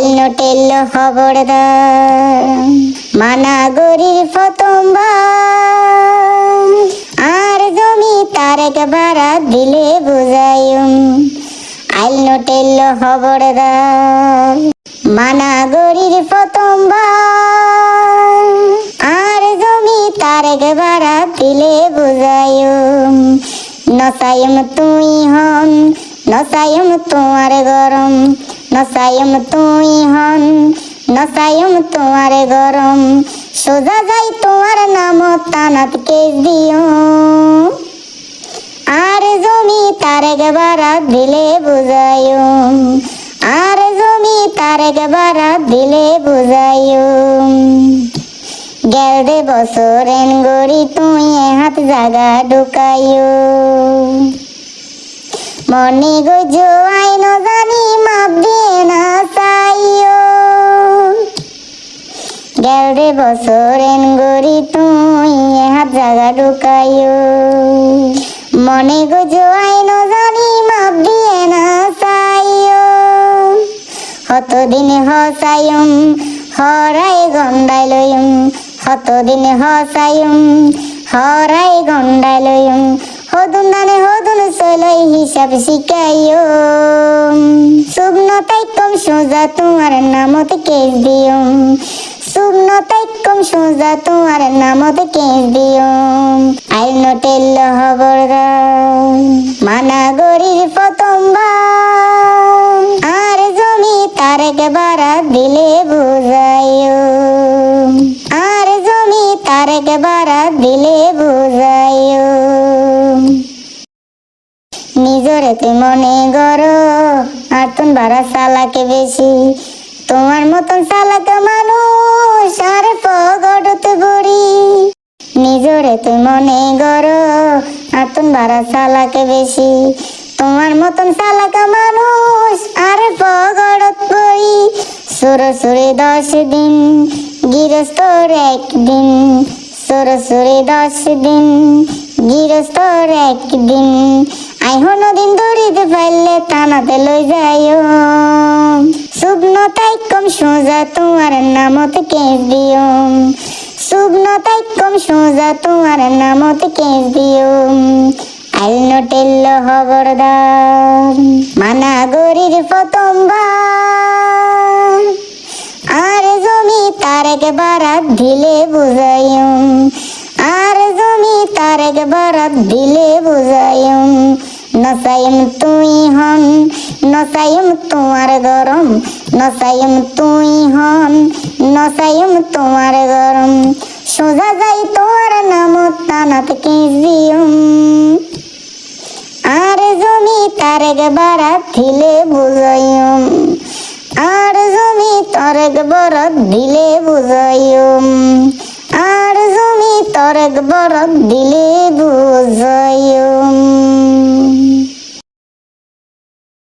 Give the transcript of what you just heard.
আইল টেল খবরদার। মানা গরির প্রথমবার আর জমি তারেক বারা দিলে বুঝাইম আইল টেল খবরদার। মানা গরির প্রথমবার আর জমি তারেক বারা দিলে বুঝাইম নসাইম তুই হন নসাইম তোমার গরম। নসাইম তুই হন নসাইম তোমার গরম। সোজা যাই তোমার নাম তানাত কেস দিও। আর জমি তারেক বারাত দিলে বুঝাইও। আর জমি তারেক বারাত দিলে বুঝাইও। গেল দে বছর এন গড়ি, তুই হাত জাগা ঢুকাইও। মনে গজো আইন জানি বছর এন গড়ি তুই হাত জাগা ঢুকাইও। মনে গজো আইন জানি মাপ দিয়ে না চাইও। হতদিন হসায়ুম হরাই গন্ডাই লয়ুম হতদিন হসায়ুম হরাই গন্ডাই লয়ুম হদুন দানে হদুন চলই হিসাব শিখাইও শুভন তাইকম সোজা তোমার নামত কেস দিও শুভন তাইকম সোজা তোমার নামত কেস দিও। আইল নটেল হবরদার মানা গরির প্রথমবার আর জমি তারেক বারাত দিলে বুঝাইও। আর জমি তারেক বারাত দিলে বুঝাইও। নিজরে তুই মনে গরো আর তুন বারা সালাকে বেশি। তোমার মতন সালাকে মানুষ আর পগড়তে বড়ি। নিজরে তুই মনে গরো আর তুন বারা সালাকে বেশি। তোমার মতন সালাকা মানুষ আর পগড়ত বড়ি। সুর সুরে দশ দিন, গৃহস্থর একদিন। সুর সুরে দশ দিন, গৃহস্থর একদিন। আইহন দিন দৌড়িতে পারলে টানাতে লই যাইও। শুভন তাই কম সোজা তোমার নামত কেস দিও শুভন তাই কম সোজা তোমার নামত কেস দিও আইল টেল খবরদার, মানা গরির প্রথমবার আর জমি তারেক বারাত দিলে বুঝাইম আর জমি তারেক বারাত দিলে বুঝাইম নসাইম তুই হন নসাইম তোমার গরম নসাইম তুই হন নসাইম তোমার গরম সোজা যাই তোমার নাম তানাত কেজিয়ম আর জমি তারেক বারাত দিলে বুঝাইম আর জমি তরেক বরত দিলে বুঝাইম আর জমি তরেক বরত দিলে বুঝাইম